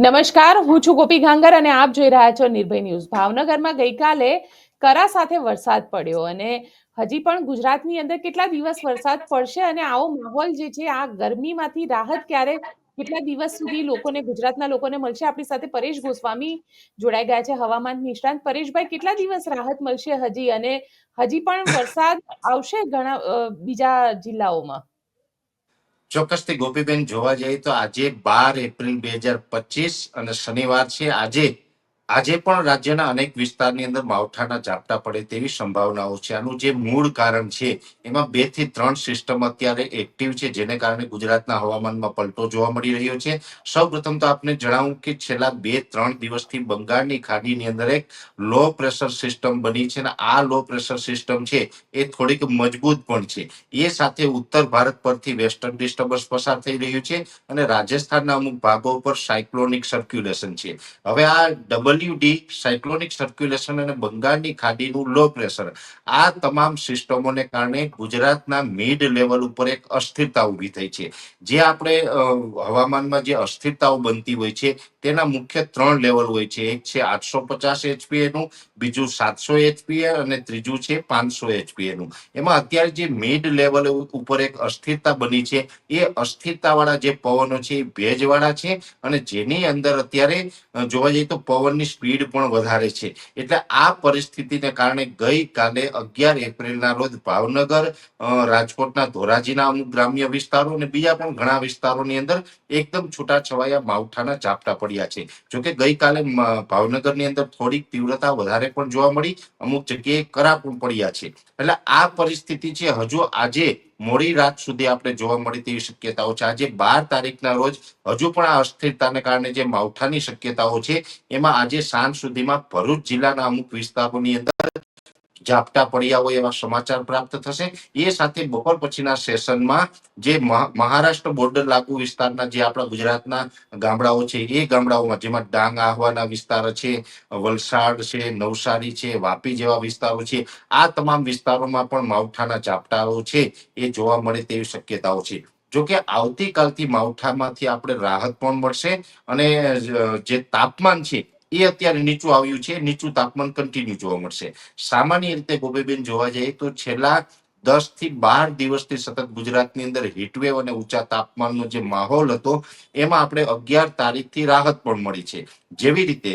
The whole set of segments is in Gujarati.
નમસ્કાર, હું છું ગોપી ગાંગર અને આપ જોઈ રહ્યા છો નિર્ભય ન્યૂઝ. ભાવનગરમાં ગઈકાલે કરા સાથે વરસાદ પડ્યો અને હજી પણ ગુજરાતની અંદર કેટલા દિવસ વરસાદ પડશે અને આવો માહોલ જે છે, આ ગરમીમાંથી રાહત ક્યારે કેટલા દિવસ સુધી લોકોને, ગુજરાતના લોકોને મળશે? આપણી સાથે પરેશ ગોસ્વામી જોડાઈ ગયા છે, હવામાન નિષ્ણાંત. પરેશભાઈ, કેટલા દિવસ રાહત મળશે હજી? અને હજી પણ વરસાદ આવશે ઘણા બીજા જિલ્લાઓમાં? ચોક્કસથી ગોપીબેન જોવા જઈએ તો આજે બાર એપ્રિલ બે હજાર પચીસ અને શનિવાર છે. આજે આજે પણ રાજ્યના અનેક વિસ્તારની અંદર માવઠાના ઝાપટા પડે તેવી સંભાવનાઓ છે. આનું જે મૂળ કારણ છે, એમાં બેથી ત્રણ સિસ્ટમ અત્યારે એક્ટિવ છે, જેને કારણે ગુજરાતના હવામાનમાં પલટો જોવા મળી રહ્યો છે. સૌ પ્રથમ તો આપને જણાવું કે છેલ્લા બે ત્રણ દિવસથી બંગાળની ખાડીની અંદર એક લો પ્રેશર સિસ્ટમ બની છે અને આ લો પ્રેશર સિસ્ટમ છે, એ થોડીક મજબૂત પણ છે. એ સાથે ઉત્તર ભારત પરથી વેસ્ટર્ન ડિસ્ટર્બન્સ પસાર થઈ રહ્યું છે અને રાજસ્થાનના અમુક ભાગો ઉપર સાયક્લોનિક સર્ક્યુલેશન છે. હવે આ ડબલ્યુ ડી સાયક્લોનિક સર્ક્યુલેશન અને બંગાળની ખાડીનું લો પ્રેશર આ તમામ સિસ્ટમોને કારણે ગુજરાતના મિડ લેવલ ઉપર એક અસ્થિરતા ઊભી થઈ છે. જે આપણે હવામાનમાં જે અસ્થિરતાઓ બનતી હોય છે તેના મુખ્ય ત્રણ લેવલ હોય છે. એક છે આઠસો પચાસ એચપીએ નું બીજું સાતસો એચપીએ અને ત્રીજું છે પાંચસો એચપીએ નું એમાં અત્યારે જે મિડ લેવલ ઉપર એક અસ્થિરતા બની છે. એ અસ્થિરતા વાળા જે પવનો છે એ ભેજવાળા છે અને જેની અંદર અત્યારે જોવા જઈએ તો પવનની સ્પીડ પણ વધારે છે. એટલે આ પરિસ્થિતિને કારણે ગઈકાલે અગિયાર એપ્રિલના રોજ ભાવનગર રાજકોટના ધોરાજીના અમુક ગ્રામ્ય વિસ્તારો અને બીજા પણ ઘણા વિસ્તારોની અંદર એકદમ છૂટાછવાયા માવઠાના ઝાપટા પડ્યા છે. જોકે ગઈકાલે ભાવનગરની અંદર થોડીક તીવ્રતા વધારે પણ જોવા મળી, અમુક જગ્યાએ કરા પણ પડ્યા છે. એટલે આ પરિસ્થિતિ છે, હજુ આજે મોડી રાત સુધી આપણે જોવા મળી તેવી શક્યતાઓ છે. આજે બાર તારીખના રોજ હજુ પણ આ અસ્થિરતાને કારણે જે માવઠાની શક્યતાઓ છે, એમાં આજે સાંજ સુધીમાં ભરૂચ જિલ્લાના અમુક વિસ્તારોની અંદર ઝાપટા પડ્યા હોય એવા સમાચાર પ્રાપ્ત થશે. એ સાથે બપોર પછીના સેશનમાં જે મહા- મહારાષ્ટ્ર બોર્ડર લાગુ વિસ્તારના જે આપણા ગુજરાતના ગામડાઓ છે, એ ગામડાઓમાં જેમાં ડાંગ, આહવાના વિસ્તાર છે, વલસાડ છે, નવસારી છે, વાપી જેવા વિસ્તારો છે, આ તમામ વિસ્તારોમાં પણ માવઠાના ઝાપટાઓ છે, એ જોવા મળે તેવી શક્યતાઓ છે. જોકે આવતીકાલથી માવઠામાંથી આપણે રાહત પણ મળશે અને જે તાપમાન છે એ અત્યારે નીચું આવ્યું છે, નીચું તાપમાન કન્ટિન્યુ જોવા મળશે. સામાન્ય રીતે ગોપીબેન જોવા જઈએ તો છેલ્લા દસથી બાર દિવસથી સતત ગુજરાતની અંદર હીટવેવ અને ઊંચા તાપમાનનો જે માહોલ હતો, એમાં આપણે અગિયાર તારીખથી રાહત પણ મળી છે. જેવી રીતે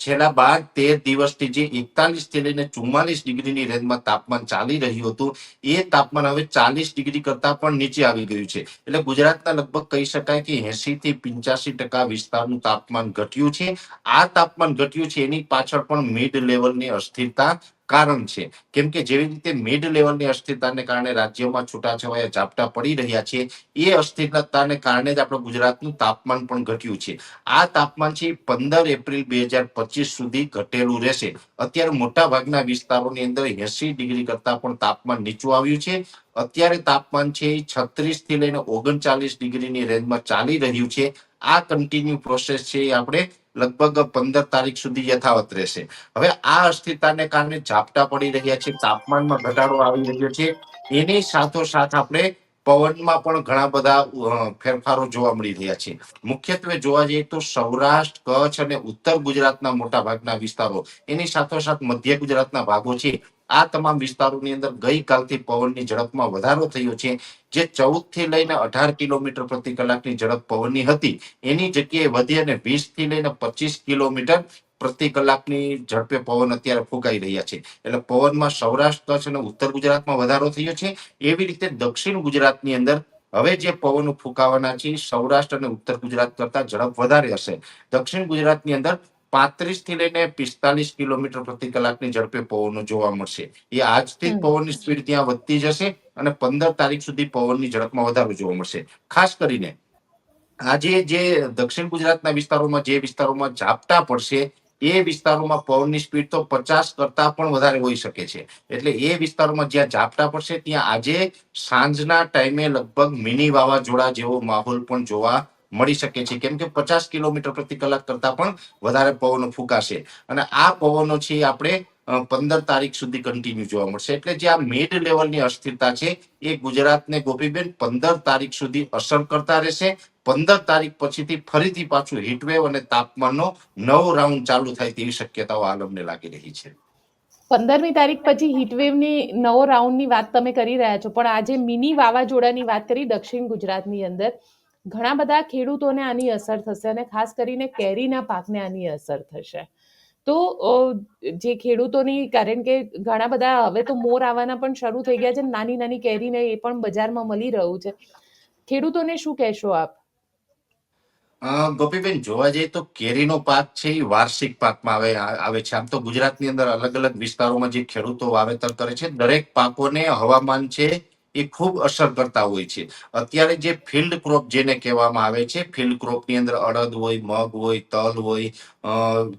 છેલ્લા બાર તેર દિવસથી જે એકતાલીસ લઈને ચુમ્માલીસ ડિગ્રીની રેન્જમાં તાપમાન ચાલી રહ્યું હતું, એ તાપમાન હવે ચાલીસ ડિગ્રી કરતા પણ નીચે આવી ગયું છે. એટલે ગુજરાતના લગભગ કહી શકાય કે એસી થી પિંચાસી ટકા વિસ્તારનું તાપમાન ઘટ્યું છે. આ તાપમાન ઘટ્યું છે એની પાછળ પણ મિડ લેવલની અસ્થિરતા કારણ છે. કેમ કે જેવી રીતે મિડ લેવલની અસ્થિરતાને કારણે રાજ્યમાં છૂટાછવાયા ઝાપટા પડી રહ્યા છે, એ અસ્થિરતાને કારણે જ આપણા ગુજરાતનું તાપમાન પણ ઘટ્યું છે. આ તાપમાન છે પંદર એપ્રિલ બે હજાર પચીસ સુધી ઘટેલું રહેશે. અત્યારે મોટા ભાગના વિસ્તારોની અંદર એસી ડિગ્રી કરતા પણ તાપમાન નીચું આવ્યું છે. અત્યારે તાપમાન છે છત્રીસથી લઈને ઓગણચાલીસ ડિગ્રીની રેન્જમાં ચાલી રહ્યું છે. આ કન્ટિન્યુ પ્રોસેસ છે એ આપણે લગભગ પંદર તારીખ સુધી યથાવત રહેશે. હવે આ અસ્થિરતાને કારણે ઝાપટા પડી રહ્યા છે, તાપમાનમાં ઘટાડો આવી રહ્યો છે. એની સાથોસાથ આપણે પવનમાં પણ ઘણા બધા ફેરફારો જોવા મળી રહ્યા છે. મુખ્યત્વે જોવા જઈએ તો સૌરાષ્ટ્ર, કચ્છ અને ઉત્તર ગુજરાતના મોટા ભાગના વિસ્તારો એની સાથોસાથ મધ્ય ગુજરાતના ભાગો છે. આ તમામ વિસ્તારોની અંદર ગઈકાલથી પવનની ઝડપમાં વધારો થયો છે. જે ચૌદથી લઈને અઢાર કિલોમીટર પ્રતિ કલાકની ઝડપ પવનની હતી. એની જગ્યાએ વધી અને વીસથી લઈને પચીસ કિલોમીટર પ્રતિ કલાકની ઝડપે પવન અત્યારે ફૂંકાઈ રહ્યા છે. એટલે પવનમાં સૌરાષ્ટ્ર, કચ્છ અને ઉત્તર ગુજરાતમાં વધારો થયો છે. એવી રીતે દક્ષિણ ગુજરાતની અંદર હવે જે પવનો ફૂંકાવાના છે, સૌરાષ્ટ્ર અને ઉત્તર ગુજરાત કરતા ઝડપ વધારે હશે. દક્ષિણ ગુજરાતની અંદર પાંત્રીસથી લઈને પિસ્તાલીસ કિલોમીટર પ્રતિ કલાકની ઝડપે પવનો જોવા મળશે. એ આજથી પવનની સ્પીડ ત્યાં વધતી જશે અને પંદર તારીખ સુધી પવનની ઝડપમાં વધારો જોવા મળશે. ખાસ કરીને આજે જે દક્ષિણ ગુજરાતના વિસ્તારોમાં જે વિસ્તારોમાં ઝાપટા પડશે એ વિસ્તારોમાં પવનની સ્પીડ તો પચાસ કરતા પણ વધારે હોઈ શકે છે. એટલે એ વિસ્તારોમાં જ્યાં ઝાપટા પડશે ત્યાં આજે સાંજના ટાઈમે લગભગ મિની વાવાઝોડા જેવો માહોલ પણ જોવા મળી શકે છે. કેમ કે પચાસ કિલોમીટર પ્રતિ કલાક કરતા પણ વધારે પવનો ફૂંકાશે. અને આ પવનો છે આપણે પંદર તારીખ સુધી કન્ટિન્યુ જોવા મળશે. એટલે જે આ મેડ લેવલની અસ્થિરતા છે એ ગુજરાતને ગોપીબેન પંદર તારીખ સુધી અસર કરતા રહેશે. પંદર તારીખ પછીથી ફરીથી પાછું હીટવેવ અને તાપમાનનો નવો રાઉન્ડ ચાલુ થાય તેવી શક્યતાઓ આલમને લાગી રહી છે. પંદરમી તારીખ પછી હીટવેવની નવો રાઉન્ડની વાત તમે કરી રહ્યા છો. પણ આજે મિની વાવાઝોડાની વાત કરી દક્ષિણ ગુજરાતની અંદર. ઘણા બધા ખેડૂતોને આની અસર થશે અને ખાસ કરીને કેરીના પાકને આની અસર થશે. તો જે ખેડૂતોની, કારણ કે ઘણા બધા હવે તો મોર આવવાના પણ શરૂ થઈ ગયા છે, નાની નાની કેરીને એ પણ બજારમાં મળી રહ્યું છે. ખેડૂતોને શું કહેશો આપ? ગોપીબેન, જોવા જઈએ તો કેરીનો પાક છે એ વાર્ષિક પાકમાં આવે આવે છે. આમ તો ગુજરાતની અંદર અલગ અલગ વિસ્તારોમાં જે ખેડૂતો વાવેતર કરે છે, દરેક પાકોને હવામાન છે એ ખૂબ અસર કરતા હોય છે. અત્યારે જે ફિલ્ડ ક્રોપ જેને કહેવામાં આવે છે ફિલ્ડ ક્રોપની અંદર અડદ હોય, મગ હોય, તલ હોય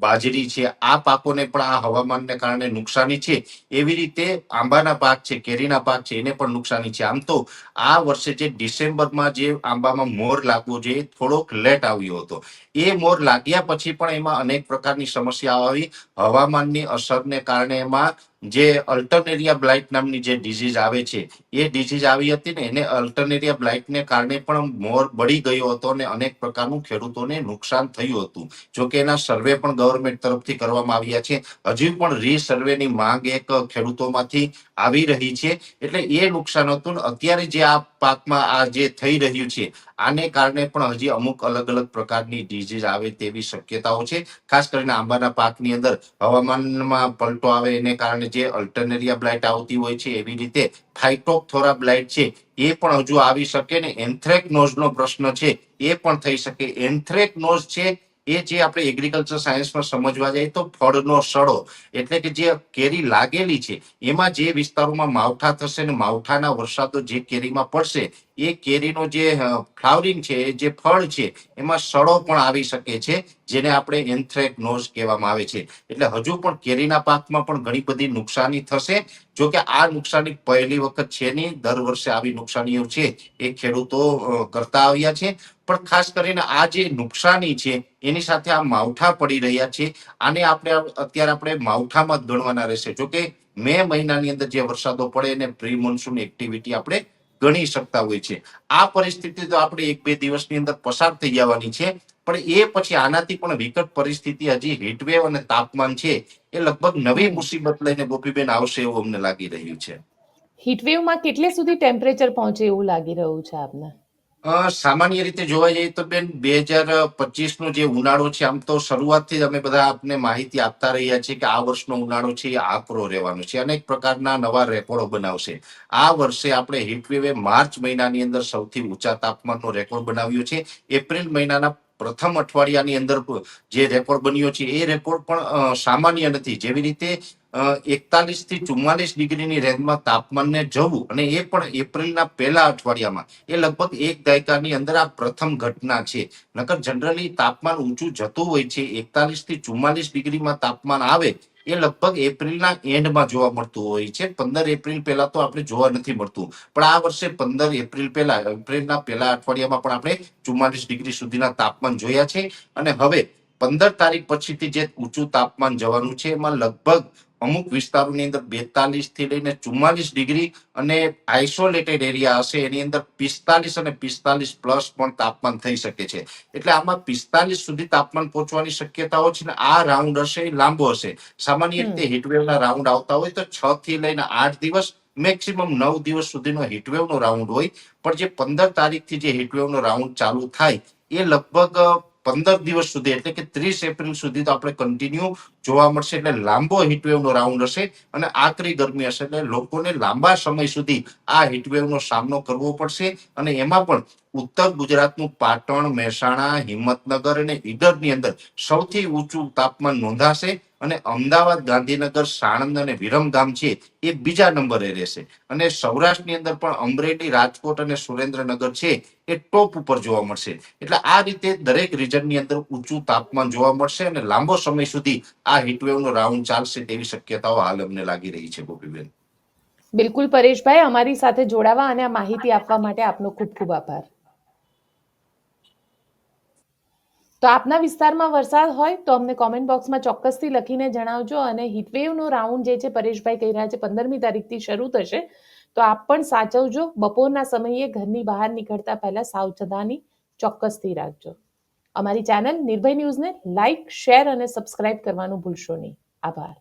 બાજરી છે, આ પાકોને પણ આ હવામાનને કારણે નુકસાની છે. એવી રીતે આંબાના પાક છે, કેરીના પાક છે, એને પણ નુકસાની છે. આમ તો આ વર્ષે જે ડિસેમ્બરમાં જે આંબામાં મોર લાગવો જોઈએ, થોડોક લેટ આવ્યો હતો. એ મોર લાગ્યા પછી પણ એમાં અનેક પ્રકારની સમસ્યાઓ આવી. હવામાનની અસરને કારણે એમાં જે અલ્ટરનેરિયા બ્લાઇટ નામની જે ડિઝીઝ આવે છે, એ ડિઝીઝ આવી હતી ને એને અલ્ટરનેરિયા બ્લાઇટને કારણે પણ મોર બળી ગયો હતો અને અનેક પ્રકારનું ખેડૂતોને નુકસાન થયું હતું. જોકે એના સર્વે પણ ગવર્મેન્ટ તરફથી કરવામાં આવ્યા છે. હજુ પણ રીસર્વેની માંગ એક ખેડૂતોમાંથી આવી રહી છે. એટલે એ નુકસાન હતું અત્યારે જે આ પાકમાં આ જે થઈ રહ્યું છે આને કારણે પણ હજી અમુક અલગ અલગ પ્રકારની ડિઝીઝ આવે તેવી શક્યતાઓ છે. ખાસ કરીને આંબાના પાકની અંદર હવામાનમાં પલટો આવે એને કારણે જે અલ્ટરનેરિયા બ્લાઇટ આવતી હોય છે એવી રીતે ફાઇટોકથોરા બ્લાઇટ છે એ પણ હજુ આવી શકે ને. એન્થ્રેકનોઝનો પ્રશ્ન છે એ પણ થઈ શકે. એન્થ્રેકનોઝ છે એ જે આપણે એગ્રીકલ્ચર સાયન્સમાં સમજવા જઈએ તો ફળનો સડો એટલે કે જે કેરી લાગેલી છે એમાં જે વિસ્તારોમાં માવઠા થશે ને માવઠાના વરસાદો જે કેરીમાં પડશે એ કેરીનો જે ફ્લાવરિંગ છે, જે ફળ છે, એમાં સડો પણ આવી શકે છે, જેને આપણે એન્થ્રેકનોઝ કહેવામાં આવે છે. એટલે હજુ પણ કેરીના પાકમાં પણ ઘણી બધી નુકસાની થશે. જો કે આ નુકસાની પહેલી વખત છે નહીં, દર વર્ષે આવી નુકસાનીઓ છે, એ ખેડૂતો કરતા આવ્યા છે. પણ ખાસ કરીને આ જે નુકસાની છે, એની સાથે આ માવઠા પડી રહ્યા છે, આને આપણે અત્યારે આપણે માવઠામાં જ ગણવાના રહેશે. જોકે મે મહિનાની અંદર જે વરસાદો પડે એને પ્રી મોન્સૂન એક્ટિવિટી આપણે ગણી શકતા હોય છે. આ પરિસ્થિતિ તો આપણે એક બે દિવસની અંદર પસાર થઈ જવાની છે, પણ એ પછી આનાથી પણ વિકટ પરિસ્થિતિ હજી હીટવેવ અને તાપમાન છે, એ લગભગ નવી મુસીબત લઈને ગોપીબેન આવશે એવું અમને લાગી રહ્યું છે. હીટવેવમાં કેટલે સુધી ટેમ્પરેચર પહોંચે એવું લાગી રહ્યું છે આપને? સામાન્ય રીતે જોવા જઈએ તો બેન બે હજાર પચીસ નો જે ઉનાળો છે, આમ તો શરૂઆતથી જ અમે બધા આપને માહિતી આપતા રહ્યા છીએ કે આ વર્ષનો ઉનાળો છે આકરો રહેવાનો છે. અનેક પ્રકારના નવા રેકોર્ડો બનાવશે. આ વર્ષે આપણે હીટવેવે માર્ચ મહિનાની અંદર સૌથી ઊંચા તાપમાનનો રેકોર્ડ બનાવ્યો છે. એપ્રિલ મહિનાના પ્રથમ અઠવાડિયાની અંદર જે રેકોર્ડ બન્યો છે, એ રેકોર્ડ પણ સામાન્ય નથી. જેવી રીતે એકતાલીસથી ચુમ્માલીસ ડિગ્રીની રેન્જમાં તાપમાનને જવું અને એ પણ એપ્રિલના પહેલા અઠવાડિયામાં. એ લગભગ એક દાયકાની અંદર આ પ્રથમ ઘટના છે. નકર જનરલી તાપમાન ઊંચું જતું હોય છે. એકતાલીસથી ચુમ્માલીસ ડિગ્રીમાં તાપમાન આવે એ લગભગ એપ્રિલના એન્ડમાં જોવા મળતું હોય છે. પંદર એપ્રિલ પહેલા તો આપણે જોવા નથી મળતું. પણ આ વર્ષે પંદર એપ્રિલ પહેલા, એપ્રિલના પહેલા અઠવાડિયામાં પણ આપણે ચુમ્માલીસ ડિગ્રી સુધીના તાપમાન જોયા છે. અને હવે પંદર તારીખ પછીથી જે ઊંચું તાપમાન જવાનું છે, એમાં લગભગ અમુક વિસ્તારોની અંદર બેતાલીસથી લઈને ચુમ્માલીસ ડિગ્રી અને આઇસોલેટેડ એરિયા હશે. એની અંદર પિસ્તાલીસ અને પિસ્તાલીસ પ્લસ પણ તાપમાન થઈ શકે છે. એટલે આમાં પિસ્તાલીસ સુધી તાપમાન પહોંચવાની શક્યતાઓ છે ને આ રાઉન્ડ હશે એ લાંબો હશે. સામાન્ય રીતે હીટવેવના રાઉન્ડ આવતા હોય તો છ થી લઈને આઠ દિવસ મેક્સિમમ નવ દિવસ સુધીનો હીટવેવનો રાઉન્ડ હોય. પણ જે પંદર તારીખથી જે હીટવેવનો રાઉન્ડ ચાલુ થાય એ લગભગ પંદર દિવસ સુધી, એટલે કે ત્રીસ એપ્રિલ સુધી તો આપણે કન્ટિન્યુ જોવા મળશે, એટલે લાંબો હીટવેવનો રાઉન્ડ હશે અને આકરી ગરમી હશે. એટલે લોકોને લાંબા સમય સુધી આ હીટવેવનો સામનો કરવો પડશે અને એમાં પણ ઉત્તર ગુજરાતનું પાટણ, મહેસાણા, હિંમતનગર અને ઈડરની અંદર સૌથી ઊંચું તાપમાન નોંધાશે. અને અમદાવાદ, ગાંધીનગર, સાણંદ અને વિરમગામ છે, એ બીજા નંબરે રહેશે. અને સૌરાષ્ટ્રની અંદર પણ અમરેલી, રાજકોટ અને સુરેન્દ્રનગર છે, એ ટોપ ઉપર જોવા મળશે. એટલે આ રીતે દરેક રિજનની અંદર ઊંચું તાપમાન જોવા મળશે અને લાંબો સમય સુધી આ હીટવેવનો રાઉન્ડ ચાલશે તેવી શક્યતાઓ હાલ અમને લાગી રહી છે, ગોપીબેન. બિલકુલ પરેશભાઈ, અમારી સાથે જોડાવા અને આ માહિતી આપવા માટે આપનો ખૂબ ખૂબ આભાર. તો આપના વિસ્તારમાં વરસાદ હોય તો અમને કોમેન્ટ બોક્સમાં ચોક્કસથી લખીને જણાવજો અને હીટવેવનો રાઉન્ડ જે છે પરેશભાઈ કહી રહ્યા છે પંદરમી તારીખથી શરૂ થશે. તો આપ પણ સાચવજો. બપોરના સમયે ઘરની બહાર નીકળતા પહેલા સાવચેતાની ચોક્કસથી રાખજો. અમારી ચેનલ નિર્ભય ન્યૂઝને લાઇક શેર અને સબસ્ક્રાઇબ કરવાનું ભૂલશો નહીં. આભાર.